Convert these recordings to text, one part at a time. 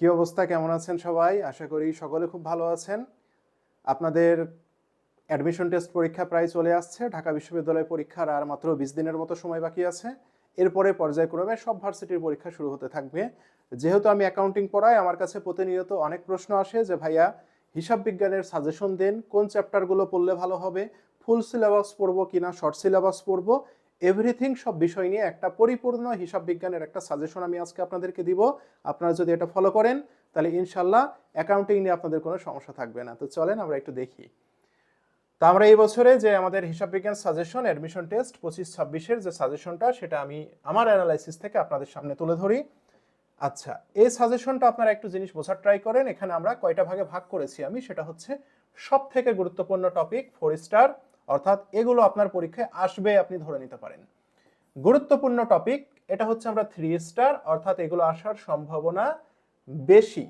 কি অবস্থা? কেমন আছেন সবাই? আশা করি সকলে খুব ভালো আছেন। আপনাদের অ্যাডমিশন টেস্ট পরীক্ষা প্রায় চলে আসছে। ঢাকা বিশ্ববিদ্যালয় পরীক্ষার আর মাত্র বিশ দিনের মতো সময় বাকি আছে। এরপরে পর্যায়ক্রমে সব ভার্সিটির পরীক্ষা শুরু হতে থাকবে। যেহেতু আমি অ্যাকাউন্টিং পড়াই, আমার কাছে প্রতিনিয়ত অনেক প্রশ্ন আসে যে, ভাইয়া, হিসাব বিজ্ঞানের সাজেশন দেন, কোন চ্যাপ্টারগুলো পড়লে ভালো হবে? ফুল সিলেবাস পড়ব কিনা? শর্ট সিলেবাস পড়ব? এভরিথিং সব বিষয় নিয়ে একটা পরিপূর্ণ হিসাব বিজ্ঞানের একটা সাজেশন আমি আজকে আপনাদেরকে দিব। আপনারা যদি এটা ফলো করেন, তাহলে ইনশাল্লাহ অ্যাকাউন্টিং নিয়ে আপনাদের কোনো সমস্যা থাকবে না। তো চলেন আমরা একটু দেখি। তো আমরা এই বছরে যে আমাদের হিসাব বিজ্ঞান সাজেশন অ্যাডমিশন টেস্ট পঁচিশ ছাব্বিশের যে সাজেশনটা, সেটা আমি আমার অ্যানালাইসিস থেকে আপনাদের সামনে তুলে ধরি। আচ্ছা এই সাজেশনটা আপনারা একটু জিনিস বোঝার ট্রাই করেন। এখানে আমরা কয়টা ভাগে ভাগ করেছি আমি, সেটা হচ্ছে সব থেকে গুরুত্বপূর্ণ টপিক ফোর স্টার অর্থাৎ এগুলো আপনার পরীক্ষায় আসবে, আপনি ধরে নিতে পারেন। গুরুত্বপূর্ণ টপিক এটা হচ্ছে আমরা থ্রি স্টার অর্থাৎ এগুলো আসার সম্ভাবনা বেশি।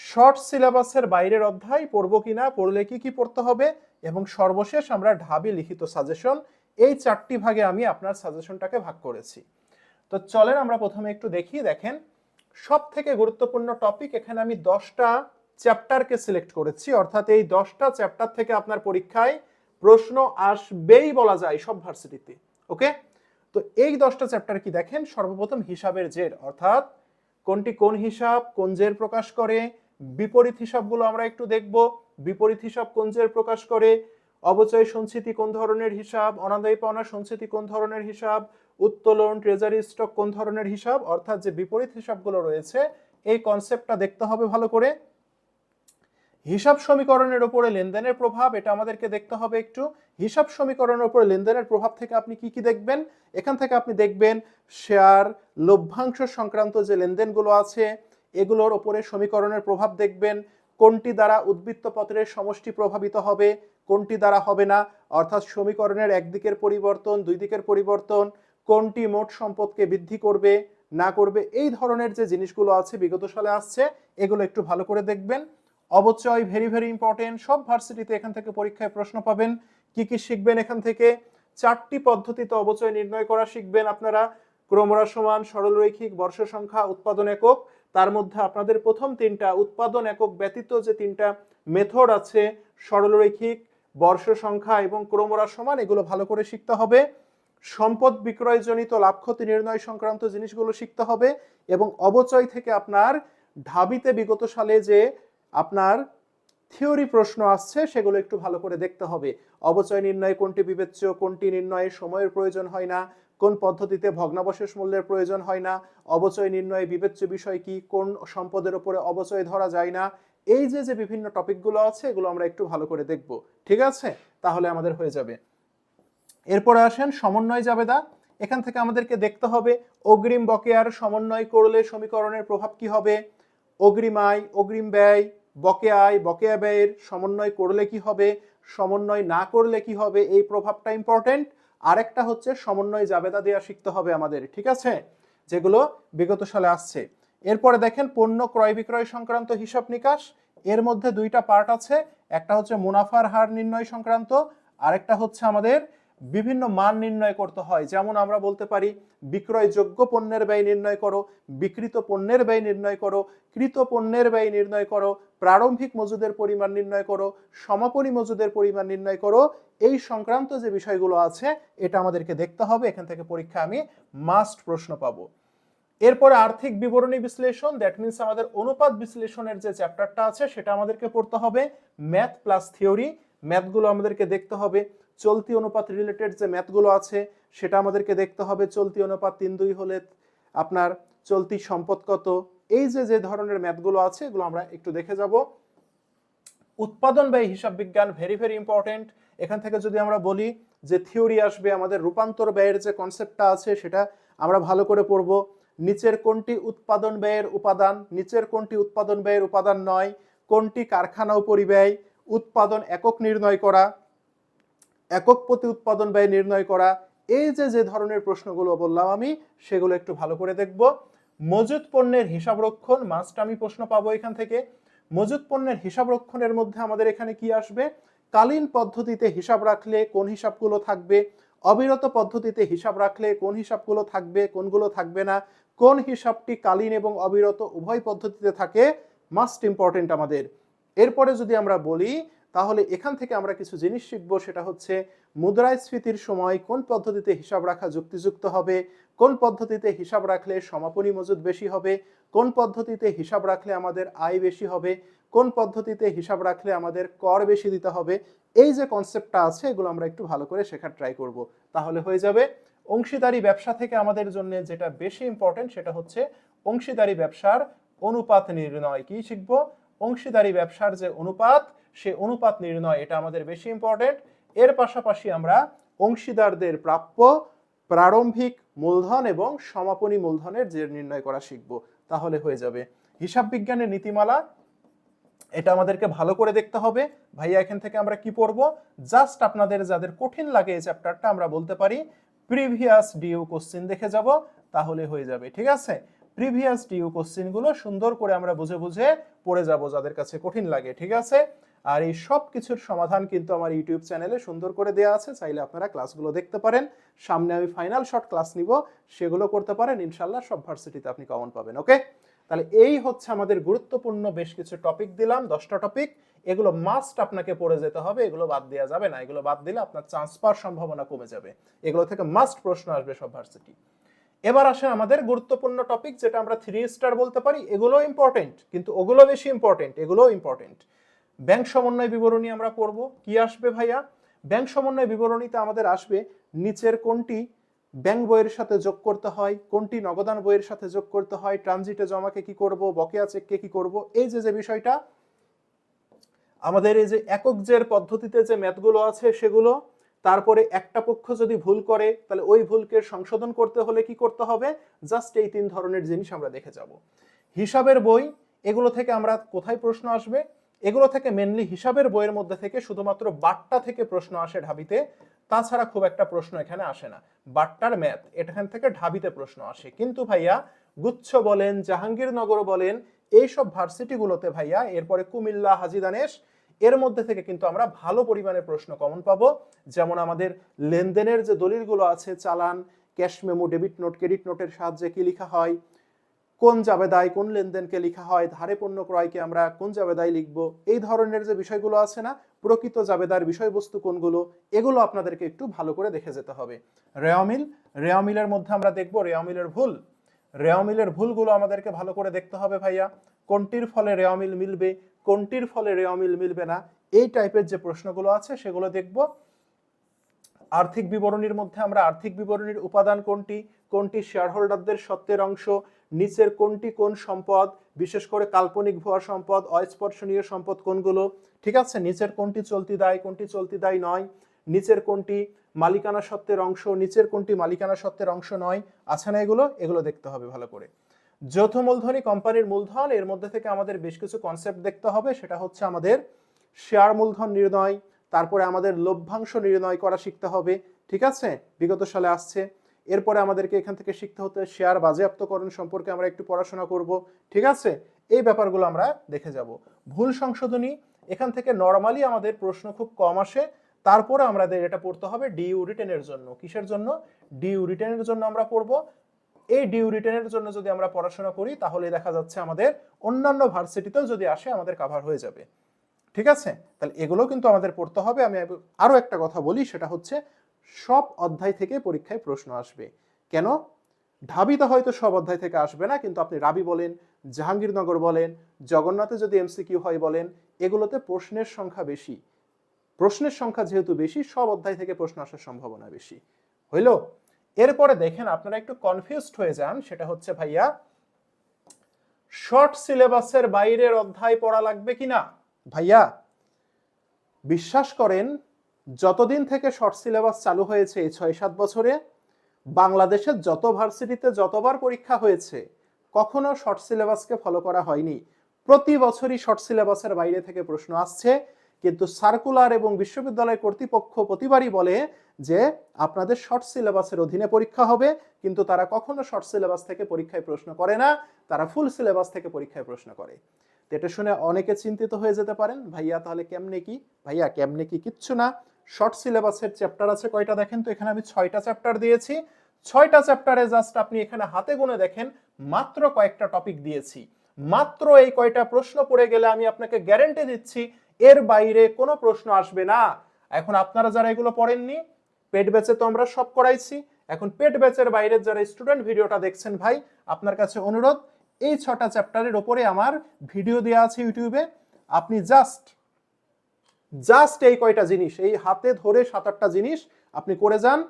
শর্ট সিলেবাসের বাইরের অধ্যায়, পড়ব কিনা পড়লে কি কি পড়তে হবে, এবং সর্বশেষ আমরা ঢাবি লিখিত সাজেশন এই চারটি ভাগে আমি আপনার সাজেশনটাকে ভাগ করেছি। তো চলেন আমরা প্রথমে একটু দেখি, দেখেন সব থেকে গুরুত্বপূর্ণ টপিক এখানে আমি দশটা চ্যাপ্টারকে সিলেক্ট করেছি, অর্থাৎ এই দশটা চ্যাপ্টার থেকে আপনার পরীক্ষায় প্রশ্ন আসবেই বলা যায় সব ভার্সিটিতে, ওকে? তো এই দশটা চ্যাপ্টার কি দেখেন? সর্বপ্রথম হিসাবের জের, অর্থাৎ কোনটি কোন হিসাব, কোন জের প্রকাশ করে, বিপরীত হিসাবগুলো আমরা একটু দেখব। বিপরীত হিসাব কোন জের প্রকাশ করে, অবচয় সঞ্চিতি কোন ধরনের হিসাব অনাদায়ী পাওনা সঞ্চিতি কোন ধরনের হিসাব, উত্তোলন ট্রেজারি স্টক কোন ধরনের হিসাব, অর্থাৎ যে বিপরীত হিসাবগুলো রয়েছে, এই কনসেপ্টটা দেখতে হবে ভালো করে। হিসাব সমীকরণের উপরে লেনদেনের প্রভাব, এটা আমাদেরকে দেখতে হবে একটু। হিসাব সমীকরণের উপরে লেনদেনের প্রভাব থেকে আপনি কি কি দেখবেন? এখান থেকে আপনি দেখবেন শেয়ার, লভ্যাংশ সংক্রান্ত যে লেনদেনগুলো আছে, এগুলোর ওপরে সমীকরণের প্রভাব দেখবেন। কোনটি দ্বারা উদ্বৃত্ত পত্রের সমষ্টি প্রভাবিত হবে, কোনটি দ্বারা হবে না, অর্থাৎ সমীকরণের একদিকের পরিবর্তন, দুই দিকের পরিবর্তন, কোনটি মোট সম্পদকে বৃদ্ধি করবে, না করবে, এই ধরনের যে জিনিসগুলো আছে, বিগত সালে আসছে, এগুলো একটু ভালো করে দেখবেন। অবচয় ভেরি ভেরি ইম্পর্টেন্ট সব ভার্সিটিতে এখান থেকে পরীক্ষায় প্রশ্ন পাবেন। কি কি শিখবেন এখান থেকে? চারটি পদ্ধতিতে অবচয় নির্ণয় করা শিখবেন আপনারা। ক্রমরা সমান সরলরৈখিক, বর্ষ সংখ্যা, উৎপাদন একক। তার মধ্যে আপনাদের প্রথম তিনটা, উৎপাদন একক ব্যতীত যে তিনটা মেথড আছে, সরলরৈখিক, বর্ষ সংখ্যা এবং ক্রমরা সমান এগুলো ভালো করে শিখতে হবে। সম্পদ বিক্রয়জনিত লাভ ক্ষতি নির্ণয় সংক্রান্ত জিনিসগুলো শিখতে হবে এবং অবচয় থেকে আপনার ঢাবিতে বিগত সালে যে আপনার থিওরি প্রশ্ন আসছে, সেগুলো একটু ভালো করে দেখতে হবে। অবচয় নির্ণয় কোনটি বিবেচ্য, কোনটি নির্ণয়ে সময়ের প্রয়োজন হয় না, কোন পদ্ধতিতে ভগ্নাবশেষ মূল্যের প্রয়োজন হয় না, অবচয় নির্ণয়ে বিবেচ্য বিষয় কি, কোন সম্পদের উপরে অবচয় ধরা যায় না, এই যে যে বিভিন্ন টপিকগুলো আছে, এগুলো আমরা একটু ভালো করে দেখব। ঠিক আছে? তাহলে আমাদের হয়ে যাবে। এরপরে আসেন সমন্বয় জাবেদা। এখান থেকে আমাদেরকে দেখতে হবে, অগ্রিম বকেয়ার সমন্বয় করলে সমীকরণের প্রভাব কি হবে? অগ্রিম আয়, অগ্রিম ব্যয় বকেয়া আয় বকেয়া ব্যয়ের সমন্বয় করলে কি হবে? সমন্বয় না করলে কি হবে? এই প্রভাবটা ইম্পর্টেন্ট আরেকটা হচ্ছে সমন্বয় জাবেদা দেওয়া শিখতে হবে আমাদের, ঠিক আছে? যেগুলো বিগত সালে আসছে। এরপরে দেখেন, পণ্য ক্রয় বিক্রয় সংক্রান্ত হিসাব নিকাশ। এর মধ্যে দুইটা পার্ট আছে। একটা হচ্ছে মুনাফার হার নির্ণয় সংক্রান্ত। আরেকটা হচ্ছে আমাদের বিভিন্ন মান নির্ণয় করতে হয়। যেমন আমরা বলতে পারি, বিক্রয়যোগ্য পণ্যের ব্যয় নির্ণয় করো বিকৃত পণ্যের ব্যয় নির্ণয় করো, কৃত পণ্যের ব্যয় নির্ণয় করো প্রারম্ভিক মজুদের পরিমাণ নির্ণয় করো, সমাপনী মজুদের পরিমাণ নির্ণয় করো। এই সংক্রান্ত যে বিষয়গুলো আছে, এটা আমাদেরকে দেখতে হবে। এখান থেকে পরীক্ষা আমি মাস্ট প্রশ্ন পাবো। এরপরে আর্থিক বিবরণী বিশ্লেষণ দ্যাট মিনস আমাদের অনুপাত বিশ্লেষণের যে চ্যাপ্টারটা আছে, সেটা আমাদেরকে পড়তে হবে। ম্যাথ প্লাস থিওরি ম্যাথগুলো আমাদেরকে দেখতে হবে। চলতি অনুপাত রিলেটেড যে ম্যাথগুলো আছে, সেটা আমাদেরকে দেখতে হবে। চলতি অনুপাত তিন দুই হলে আপনার চলতি সম্পদ কত? এই যে যে ধরনের ম্যাথগুলো আছে, এগুলো আমরা একটু দেখে যাব। উৎপাদন ব্যয়, হিসাব বিজ্ঞান ভেরি ভেরি ইম্পর্টেন্ট এখান থেকে যদি আমরা বলি যে থিওরি আসবে, আমাদের রূপান্তর ব্যয়ের যে কনসেপ্টটা আছে, সেটা আমরা ভালো করে পড়ব। নিচের কোনটি উৎপাদন ব্যয়ের উপাদান? নিচের কোনটি উৎপাদন ব্যয়ের উপাদান নয়? কোনটি কারখানা পরিব্যয়? উৎপাদন একক নির্ণয় করা। একক প্রতি উৎপাদন ব্যয় নির্ণয় করা। এই যে যে ধরনের প্রশ্নগুলো বললাম আমি, সেগুলো একটু ভালো করে দেখব। মজুত পণ্যের হিসাব রক্ষণ মাস্ট আমি প্রশ্ন পাবো এখান থেকে। মজুত পণ্যের হিসাব রক্ষণের মধ্যে আমাদের এখানে কি আসবে? কালীন পদ্ধতিতে হিসাব রাখলে কোন হিসাবগুলো থাকবে? অবিরত পদ্ধতিতে হিসাব রাখলে কোন হিসাবগুলো থাকবে, কোনগুলো থাকবে না? কোন হিসাবটি কালীন এবং অবিরত উভয় পদ্ধতিতে থাকে? মাস্ট ইম্পর্টেন্ট আমাদের। এরপরে যদি আমরা বলি, তাহলে এখান থেকে আমরা কিছু জিনিস শিখব, সেটা হচ্ছে মুদ্রাস্ফীতির সময় কোন পদ্ধতিতে হিসাব রাখা যুক্তিযুক্ত হবে? কোন পদ্ধতিতে হিসাব রাখলে সমাপনী মজুদ বেশি হবে? কোন পদ্ধতিতে হিসাব রাখলে আমাদের আয় বেশি হবে? কোন পদ্ধতিতে হিসাব রাখলে আমাদের কর বেশি দিতে হবে? এই যে কনসেপ্টটা আছে, এগুলো আমরা একটু ভালো করে শেখার ট্রাই করব। তাহলে হয়ে যাবে, অংশীদারি ব্যবসা থেকে আমাদের জন্য যেটা বেশি ইম্পর্টেন্ট সেটা হচ্ছে অংশীদারি ব্যবসার অনুপাত নির্ণয়। কি শিখব? অংশীদারি ব্যবসার যে অনুপাত, সে অনুপাত নির্ণয়, এটা আমাদের বেশি ইম্পর্টেন্ট এর পাশাপাশি আমরা অংশীদারদের প্রাপ্য প্রারম্ভিক মূলধন এবং সমাপনী মূলধনের যে নির্ণয় করা শিখব, তাহলে হয়ে যাবে। হিসাব বিজ্ঞানের নীতিমালা, এটা আমাদেরকে ভালো করে দেখতে হবে। ভাইয়া, এখান থেকে আমরা কি পড়ব? জাস্ট আপনাদের যাদের কঠিন লাগে এই চ্যাপ্টারটা আমরা বলতে পারি, প্রিভিয়াস ডিউ কোশ্চেন দেখে যাব, তাহলে হয়ে যাবে, ঠিক আছে? প্রিভিয়াস ডিউ কোশ্চেনগুলো সুন্দর করে আমরা বুঝে বুঝে পড়ে যাব যাদের কাছে কঠিন লাগে, ঠিক আছে? আর এই সব কিছুর সমাধান কিন্তু আমার ইউটিউব চ্যানেলে সুন্দর করে দেওয়া আছে। চাইলে আপনারা ক্লাসগুলো দেখতে পারেন। সামনে আমি ফাইনাল শর্ট ক্লাস নিব। সেগুলো করতে পারেন। ইনশাল্লাহ সব ভার্সিটিতে আপনি কমন পাবেন ওকে তাহলে এই হচ্ছে আমাদের গুরুত্বপূর্ণ বেশ কিছু টপিক দিলাম, দশটা টপিক এগুলো মাস্ট আপনাকে পড়ে যেতে হবে। এগুলো বাদ দেওয়া যাবে না। এগুলো বাদ দিলে আপনার চান্স পাওয়ার সম্ভাবনা কমে যাবে। এগুলো থেকে মাস্ট প্রশ্ন আসবে সব ভার্সিটি। এবার আসে আমাদের গুরুত্বপূর্ণ টপিক যেটা আমরা থ্রি স্টার বলতে পারি। এগুলো ইম্পর্টেন্ট কিন্তু ওগুলো বেশি ইম্পর্টেন্ট এগুলো ইম্পর্টেন্ট ব্যাংক সমন্বয় বিবরণী আমরা পড়ব। কি আসবে ভাইয়া? ব্যাংক সমন্বয় বিবরণীতে আমাদের আসবে নিচের কোনটি ব্যাংক বইয়ের সাথে যোগ করতে হয়, কোনটি নগদান বইয়ের সাথে যোগ করতে হয়, ট্রানজিটে জমাকে কি করব, বকেয়া চেককে কি করব, এই যে যে বিষয়টা, আমাদের এই যে একক জের পদ্ধতিতে যে ম্যাথগুলো আছে সেগুলো, তারপরে একটা পক্ষ যদি ভুল করে, তাহলে ওই ভুলকে সংশোধন করতে হলে কি করতে হবে? জাস্ট এই তিন ধরনের জিনিস আমরা দেখে যাব। হিসাবের বই, এগুলো থেকে আমরা কোথায় প্রশ্ন আসবে? এগুলো থেকে মেনলি হিসাবের বইয়ের মধ্যে থেকে শুধুমাত্র বাট্টা থেকে প্রশ্ন আসে ঢাবিতে, তাছাড়া খুব একটা প্রশ্ন এখানে আসে না। বাট্টার ম্যাথ, এখান থেকে ঢাবিতে প্রশ্ন আসে। কিন্তু ভাইয়া, গুচ্ছ বলেন জাহাঙ্গীরনগর বলেন, এইসব ভার্সিটিগুলোতে ভাইয়া, এরপরে কুমিল্লা হাজিদানেশ এর মধ্যে থেকে কিন্তু আমরা ভালো পরিমাণে প্রশ্ন কমন পাবো। যেমন আমাদের লেনদেনের যে দলিলগুলো আছে, চালান, cash memo, debit note, credit নোটের সাহায্যে কি লেখা হয় কোন জাবেদায় কোন লেনদেনকে লেখা হয়, ধারে পণ্য ক্রয়কে আমরা কোন জাবেদায় লিখব, এই ধরনের যে বিষয়গুলো আছে না, প্রকৃত জাবেদার বিষয়বস্তু কোনগুলো, এগুলো আপনাদেরকে একটু ভালো করে দেখে যেতে হবে। রেয়ামিল রেয়ামিলের মধ্যে আমরা দেখব রেয়ামিলের ভুল। রেয়ামিলের ভুলগুলো আমাদেরকে ভালো করে দেখতে হবে ভাইয়া। কোনটির ফলে রেয়ামিল মিলবে, কোনটির ফলে রেয়ামিল মিলবে না, এই টাইপের যে প্রশ্নগুলো আছে সেগুলো দেখব। আর্থিক বিবরণীর মধ্যে আমরা আর্থিক বিবরণীর উপাদান কোনটি কোনটি শেয়ার হোল্ডারদের সত্ত্বের অংশ নিচের কোনটি কোন সম্পদ, বিশেষ করে কাল্পনিক ভুয়া সম্পদ, অস্পর্শনীয় সম্পদ কোনগুলো? ঠিক আছে, নিচের কোনটি চলতি দায়, কোনটি চলতি দায় নয়। নিচের কোনটি মালিকানা সত্ত্বের অংশ, নিচের কোনটি মালিকানা সত্ত্বের অংশ নয়। আছে না এগুলো? এগুলো দেখতে হবে ভালো করে। যৌথ মূলধনী কোম্পানির মূলধন, এর মধ্যে থেকে আমাদের বেশ কিছু কনসেপ্ট দেখতে হবে। সেটা হচ্ছে আমাদের শেয়ার মূলধন নির্ণয়, তারপরে আমাদের লভ্যাংশ নির্ণয় করা শিখতে হবে। ঠিক আছে? বিগত সালে আসছে। এরপরে আমাদেরকে এখান থেকে শিখতে হতে শেয়ার বাজেয়াপ্তকরণ সম্পর্কে আমরা একটু পড়াশোনা করব, ঠিক আছে? এই ব্যাপারগুলো আমরা দেখে যাব। ভুল সংশোধনী, এখান থেকে নর্মালি আমাদের প্রশ্ন খুব কম আসে, তারপরে আমাদের এটা পড়তে হবে ডিউ রিটেনের জন্য। কিসের জন্য? ডিউ রিটেনের জন্য আমরা পড়ব। এই ডিউ রিটেনের জন্য যদি আমরা পড়াশোনা করি, তাহলে দেখা যাচ্ছে আমাদের অন্যান্য ভার্সিটিতেও যদি আসে, আমাদের কাভার হয়ে যাবে। ঠিক আছে? তাহলে এগুলো কিন্তু আমাদের পড়তে হবে। আমি আরও একটা কথা বলি, সেটা হচ্ছে সব অধ্যায় থেকে পরীক্ষায় প্রশ্ন আসবে। কেন? ঢাবিতে হয়তো সব অধ্যায় থেকে আসবে না, কিন্তু আপনি রাবি বলেন, জাহাঙ্গীরনগর বলেন, জগন্নাথে যদি এমসিকিউ হয় বলেন, এগুলোতে প্রশ্নের সংখ্যা বেশি। প্রশ্নের সংখ্যা যেহেতু বেশি, সব অধ্যায় থেকে প্রশ্ন আসার সম্ভাবনা বেশি। হইল? এরপরে দেখেন, আপনারা একটু কনফিউজড হয়ে যান, সেটা হচ্ছে ভাইয়া শর্ট সিলেবাসের বাইরের অধ্যায় পড়া লাগবে কিনা? ভাইয়া, বিশ্বাস করেন যতদিন থেকে শর্ট সিলেবাস চালু হয়েছে এই ছয় সাত বছরে, বাংলাদেশের যত ভার্সিটিতে যতবার পরীক্ষা হয়েছে, কখনো শর্ট সিলেবাসকে ফলো করা হয়নি। প্রতি বছরই শর্ট সিলেবাসের বাইরে থেকে প্রশ্ন আসছে। কিন্তু সার্কুলার এবং বিশ্ববিদ্যালয় কর্তৃপক্ষ প্রতিবারই বলে যে, আপনাদের শর্ট সিলেবাসের অধীনে পরীক্ষা হবে, কিন্তু তারা কখনো শর্ট সিলেবাস থেকে পরীক্ষায় প্রশ্ন করে না, তারা ফুল সিলেবাস থেকে পরীক্ষায় প্রশ্ন করে। এটা শুনে অনেকে চিন্তিত হয়ে যেতে পারেন, ভাইয়া, তাহলে কেমনে কি? ভাইয়া, কেমনে কি? কিচ্ছু না। শর্ট সিলেবাসের চ্যাপ্টার আছে কয়টা দেখেন তো? এখানে আমি ছয়টা চ্যাপ্টার দিয়েছি। ছয়টা চ্যাপ্টারে জাস্ট আপনি এখানে হাতে গুনে দেখেন, মাত্র কয়েকটা টপিক দিয়েছি। মাত্র এই কয়টা প্রশ্ন পড়ে গেলে আমি আপনাকে গ্যারেন্টি দিচ্ছি, এর বাইরে কোনো প্রশ্ন আসবে না। এখন আপনারা যারা এগুলো পড়েননি, পেট ব্যাচে তো আমরা সব করাইছি। এখন পেট ব্যাচের বাইরের যারা স্টুডেন্ট ভিডিওটা দেখছেন ভাই, আপনার কাছে অনুরোধ, এই ছটা চ্যাপ্টারের ওপরে আমার ভিডিও দেওয়া আছে ইউটিউবে আপনি জাস্ট জাস্ট এই কয়টা জিনিস, এই হাতে ধরে সাত আটটা জিনিস আপনি করে যান।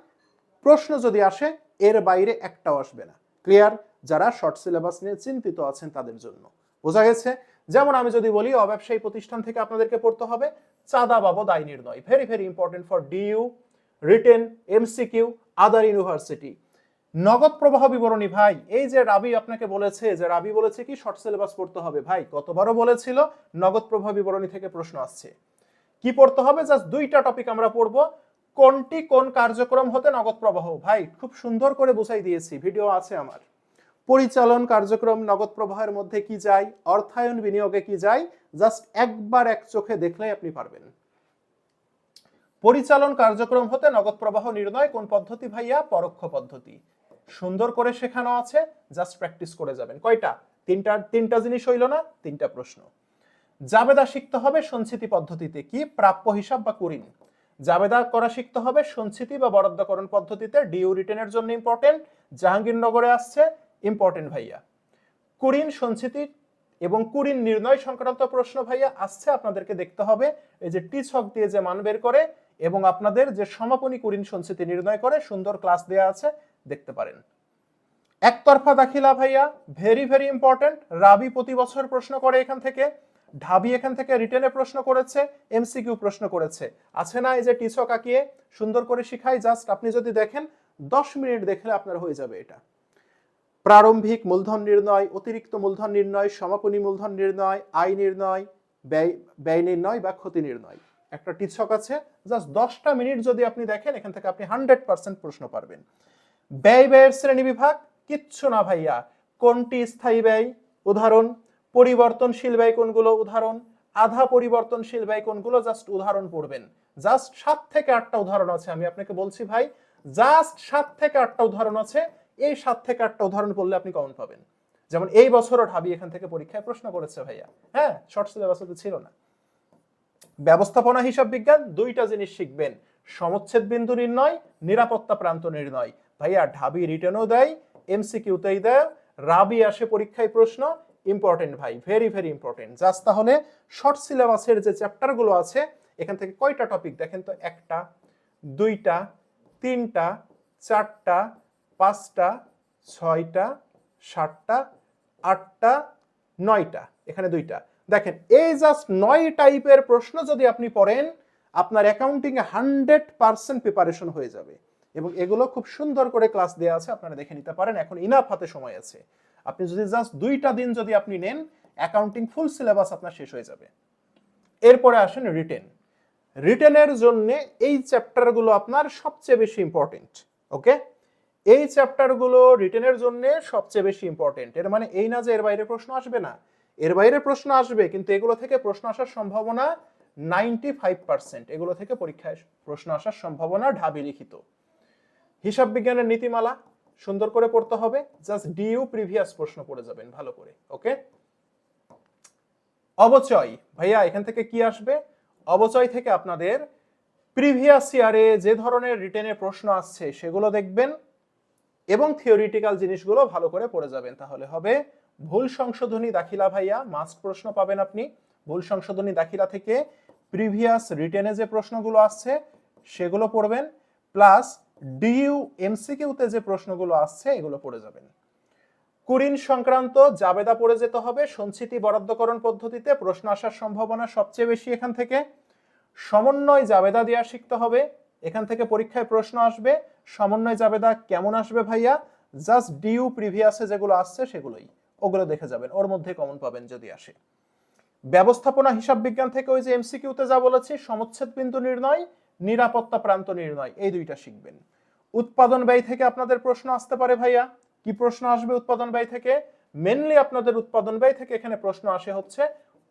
প্রশ্ন যদি আসে, এর বাইরে একটাও আসবে না। ক্লিয়ার যারা শর্ট সিলেবাস নিয়ে চিন্তিত আছেন তাদের জন্য। বোঝা গেছে? যেমন আমি যদি বলি, অব্যবসায়ী প্রতিষ্ঠান থেকে আপনাদেরকে পড়তে হবে, চাঁদা বাবদ আয় নির্ণয়। Very very important for DU written MCQ other university নগদ প্রবাহ বিবরণী, ভাই, এই যে রাবি আপনাকে বলেছে, যে রাবি বলেছে কি শর্ট সিলেবাস পড়তে হবে। ভাই কতবারও বলেছিল, নগদ প্রবাহ বিবরণী থেকে প্রশ্ন আসছে। কি পড়তে হবে? জাস্ট দুইটা টপিক আমরা পড়ব। কোনটি কোন কার্যক্রম হতে নগদ প্রবাহ? ভাই, খুব সুন্দর করে বুঝাই দিয়েছি, ভিডিও আছে আমার। পরিচালন কার্যক্রম নগদ প্রবাহের মধ্যে কি যায়? অর্থায়ন বিনিয়োগে কি যায়? জাস্ট একবার এক চোখে দেখলেই আপনি পারবেন। পরিচালন কার্যক্রম হতে নগদ প্রবাহ নির্ণয় কোন পদ্ধতি ভাইয়া? পরোক্ষ পদ্ধতি। সুন্দর করে শেখানো আছে জাস্ট প্র্যাকটিস করে যাবেন। কয়টা? তিনটা তিনটা জিনিস হইল না, তিনটা প্রশ্ন। জাবেদা শিখতে হবে সঞ্চিতি পদ্ধতিতে। কি? প্রাপ্য হিসাব বা কুরিন জাবেদা করা শিখতে হবে সঞ্চিতি বা বরাদ্দকরণ পদ্ধতিতে। ডিউ রিটেনের জন্য ইম্পর্টেন্ট জাহাঙ্গীরনগরে আসছে ইম্পর্টেন্ট ভাইয়া। কুরিন সঞ্চিতি এবং কুরিন নির্ণয় সংক্রান্ত প্রশ্ন ভাইয়া আসছে, আপনাদেরকে দেখতে হবে। এই যে টি ছক দিয়ে যে মান বের করে এবং আপনাদের যে সমাপনী কুরিন সঞ্চিতি নির্ণয় করে, সুন্দর ক্লাস দেয়া আছে, দেখতে পারেন। একতরফা দাখিলা ভাইয়া ভেরি ভেরি ইম্পর্টেন্ট রাবি প্রতি বছর প্রশ্ন করে এখান থেকে। ঢাবি এখান থেকে রিটেনে প্রশ্ন করেছে, এমসিকিউ প্রশ্ন করেছে। আছে না এই যে টিচক আঁকিয়ে সুন্দর করে শিখাই, জাস্ট আপনি যদি দেখেন, দশ মিনিট দেখলে আপনার হয়ে যাবে এটা। প্রারম্ভিক মূলধন নির্ণয়, অতিরিক্ত মূলধন নির্ণয়, সমাপনী মূলধন নির্ণয়, আয় নির্ণয়, ব্যয় ব্যয় নির্ণয় বা ক্ষতি নির্ণয়। একটা টিচক আছে, জাস্ট দশটা মিনিট যদি আপনি দেখেন, এখান থেকে আপনি হান্ড্রেড পার্সেন্ট প্রশ্ন পারবেন। ব্যয় ব্যয়ের শ্রেণি বিভাগ, কিচ্ছু না ভাইয়া। কোনটি স্থায়ী ব্যয়? উদাহরণ পরিবর্তনশীল ব্যয় কোনগুলো? উদাহরণ, আধা পরিবর্তনশীল ব্যয় কোনগুলো? জাস্ট উদাহরণ পড়বেন। জাস্ট সাত থেকে আটটা উদাহরণ আছে, আমি আপনাকে বলছি ভাই। জাস্ট সাত থেকে আটটা উদাহরণ আছে, এই সাত থেকে আটটা উদাহরণ পড়লে আপনি কমন পাবেন। যেমন এই বছরও ঢাবি এখান থেকে পরীক্ষায় প্রশ্ন করেছে ভাইয়া। হ্যাঁ শর্ট সিলেবাসে তো ছিল না। ব্যবস্থাপনা, হিসাব বিজ্ঞান, দুইটা জিনিস শিখবেন। সমচ্ছেদ বিন্দু নির্ণয়, নিরাপত্তা প্রান্ত নির্ণয়। ভাইয়া, ঢাবি রিটার্নও দেয় এমসিকিউতেই দেয়। রাবি আসে পরীক্ষায় প্রশ্ন ইম্পর্টেন্ট ভাই ভেরি ভেরি ইম্পর্টেন্ট জাস্ট তাহলে শর্ট সিলেবাসের যে চ্যাপ্টারগুলো আছে, এখান থেকে কয়টা টপিক দেখেন তো? একটা, দুইটা, তিনটা, চারটা, পাঁচটা, ছয়টা, সাতটা, আটটা, নয়টা, এখানে দুইটা। দেখেন, এই জাস্ট নয় টাইপের প্রশ্ন যদি আপনি পড়েন, আপনার অ্যাকাউন্টিং এ হান্ড্রেড পার্সেন্ট প্রিপারেশন হয়ে যাবে। এবং এগুলো খুব সুন্দর করে ক্লাস দেওয়া আছে, আপনারা দেখে নিতে পারেন, এখন ইনাফ হাতে সময় আছে। আপনি যদি জাস্ট দুইটা দিন যদি আপনি নেন অ্যাকাউন্টিং ফুল সিলেবাস আপনার শেষ হয়ে যাবে। এরপরে আসেন রিটেন রিটেনের জন্য এই চ্যাপ্টারগুলো আপনার সবচেয়ে বেশি ইম্পর্টেন্ট ওকে এই চ্যাপ্টারগুলো রিটেনের জন্য সবচেয়ে বেশি ইম্পর্টেন্ট এর মানে এই না যে এর বাইরে প্রশ্ন আসবে না। এর বাইরে প্রশ্ন আসবে, কিন্তু এগুলো থেকে প্রশ্ন আসার সম্ভাবনা নাইনটি ফাইভ পার্সেন্ট এগুলো থেকে পরীক্ষায় প্রশ্ন আসার সম্ভাবনা ঢাবি লিখিত। হিসাব বিজ্ঞানের নীতিমালা সুন্দর করে পড়তে হবে। জাস্ট ডিইউ প্রিভিয়াস প্রশ্ন পড়ে যাবেন, ভালো করে ওকে অবচয়, ভাইয়া, এখান থেকে কি আসবে? অবচয় থেকে আপনাদের প্রিভিয়াস ইয়ারে যে ধরনের রিটেনের প্রশ্ন আসছে, সেগুলো দেখবেন এবং থিওরিটিক্যাল জিনিসগুলো ভালো করে পড়ে যাবেন। তাহলে হবে ভুল সংশোধনী দাখিলা, ভাইয়া মাস্ট প্রশ্ন পাবেন আপনি। ভুল সংশোধনী দাখিলা থেকে প্রিভিয়াস রিটেনে যে প্রশ্নগুলো আসছে, সেগুলো পড়বেন। প্লাস ডিইউ এমসিকিউতে যে প্রশ্নগুলো আসছে, এগুলো পড়ে যাবেন। কুরিন সংক্রান্ত জাবেদা পড়ে যেতে হবে সঞ্চিতি বরাদ্দকরণ পদ্ধতিতে, প্রশ্ন আসার সম্ভাবনা সবচেয়ে বেশি এখান থেকে। সমন্বয় জাবেদা দেওয়া শিখতে হবে, এখান থেকে পরীক্ষায় প্রশ্ন আসবে, সমন্বয় জাবেদা কেমন আসবে ভাইয়া? জাস্ট ডিউ প্রিভিয়াসে যেগুলো আসছে সেগুলোই, ওগুলো দেখে যাবেন, ওর মধ্যে কমন পাবেন যদি আসে। ব্যবস্থাপনা হিসাব বিজ্ঞান থেকে ওই যে এমসিকিউতে যা বলেছি, সমচ্ছেদ বিন্দু নির্ণয় নিরাপত্তা প্রান্ত নির্ণয়, এই দুইটা শিখবেন। উৎপাদন ব্যয় থেকে আপনাদের প্রশ্ন আসতে পারে ভাইয়া। কি প্রশ্ন আসবে উৎপাদন ব্যয় থেকে? মেনলি আপনাদের উৎপাদন ব্যয় থেকে এখানে প্রশ্ন আসে হচ্ছে,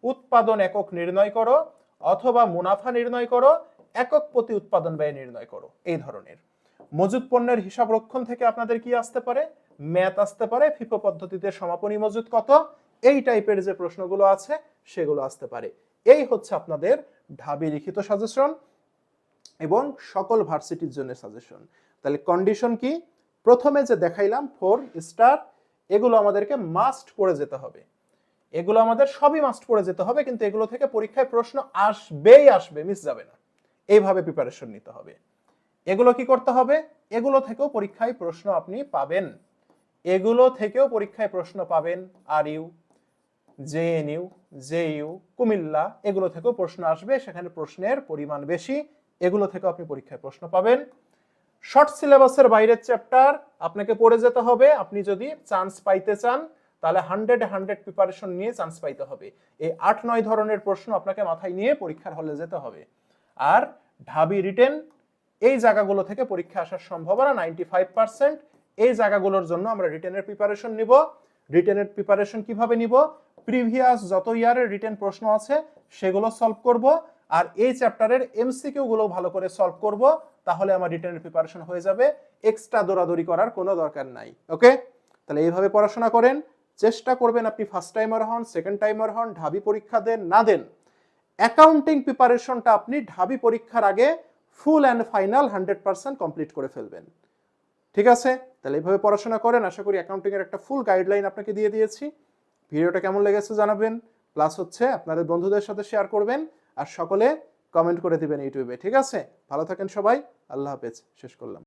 উৎপাদন একক নির্ণয় করো অথবা মুনাফা নির্ণয় করো, একক প্রতি উৎপাদন ব্যয় নির্ণয় করো, এই ধরনের। মজুদ পণ্যের হিসাব রক্ষণ থেকে আপনাদের কি আসতে পারে? ম্যাথ আসতে পারে, ফিফো পদ্ধতিতে সমাপনী মজুদ কত? এই টাইপের যে প্রশ্নগুলো আছে, সেগুলো আসতে পারে। এই হচ্ছে আপনাদের ঢাবি লিখিত সাজেশন। এবং সকল ভার্সিটির জন্য সাজেশন। তাহলে কন্ডিশন কি? প্রথমে যে দেখাইলাম ফোর স্টার এগুলো আমাদেরকে মাস্ট পড়ে যেতে হবে। এগুলো আমাদের সবই মাস্ট পড়ে যেতে হবে, কিন্তু এগুলো থেকে পরীক্ষায় প্রশ্ন আসবেই আসবে মিস যাবে না। এইভাবে প্রিপারেশন নিতে হবে। এগুলো কি করতে হবে? এগুলো থেকেও পরীক্ষায় প্রশ্ন আপনি পাবেন। এগুলো থেকেও পরীক্ষায় প্রশ্ন পাবেন, R U JNU JU Comilla, এগুলো থেকেও প্রশ্ন আসবে, সেখানে প্রশ্নের পরিমাণ বেশি। এগুলো থেকেও আপনি পরীক্ষায় প্রশ্ন পাবেন। শর্ট সিলেবাসের বাইরের চ্যাপ্টার আপনাকে পড়ে যেতে হবে। আপনি যদি চান্স পাইতে চান, তাহলে হান্ড্রেড হান্ড্রেড প্রিপারেশন নিয়ে চান্স পাইতে হবে। এই আট নয় ধরনের প্রশ্ন আপনাকে মাথায় নিয়ে পরীক্ষার হলে যেতে হবে। আর ঢাবি রিটেন, এই জায়গাগুলো থেকে পরীক্ষা আসার সম্ভাবনা নাইনটি ফাইভ পার্সেন্ট। এই জায়গাগুলোর জন্য আমরা রিটেনের প্রিপারেশন নিব। রিটেনের প্রিপারেশন কীভাবে নিব? প্রিভিয়াস যত ইয়ারের রিটেন প্রশ্ন আছে, সেগুলো সলভ করব। আর এই চ্যাপ্টারের এমসিকিউ গুলো ভালো করে সলভ করব, তাহলে আমার রিটেনের প্রিপারেশন হয়ে যাবে। এক্সট্রা দৌড়াদৌড়ি করার কোনো দরকার নাই ওকে তাহলে এইভাবে পড়াশোনা করেন। চেষ্টা করবেন আপনি ফার্স্ট টাইমার হন সেকেন্ড টাইমার হন, ঢাবি পরীক্ষা দেন, না দেন। অ্যাকাউন্টিং প্রিপারেশনটা আপনি ঢাবি পরীক্ষার আগে full and final hundred percent complete করে ফেলবেন। ঠিক আছে? তাহলে এইভাবে পড়াশোনা করেন। আশা করি অ্যাকাউন্টিং এর একটা ফুল গাইডলাইন আপনাকে দিয়ে দিয়েছি। ভিডিওটা কেমন লেগেছে জানাবেন। প্লাস হচ্ছে আপনাদের বন্ধুদের সাথে শেয়ার করবেন। আর সকলে কমেন্ট করে দিবেন ইউটিউবে, ঠিক আছে? ভালো থাকেন সবাই, আল্লাহ হাফেজ, শেষ করলাম।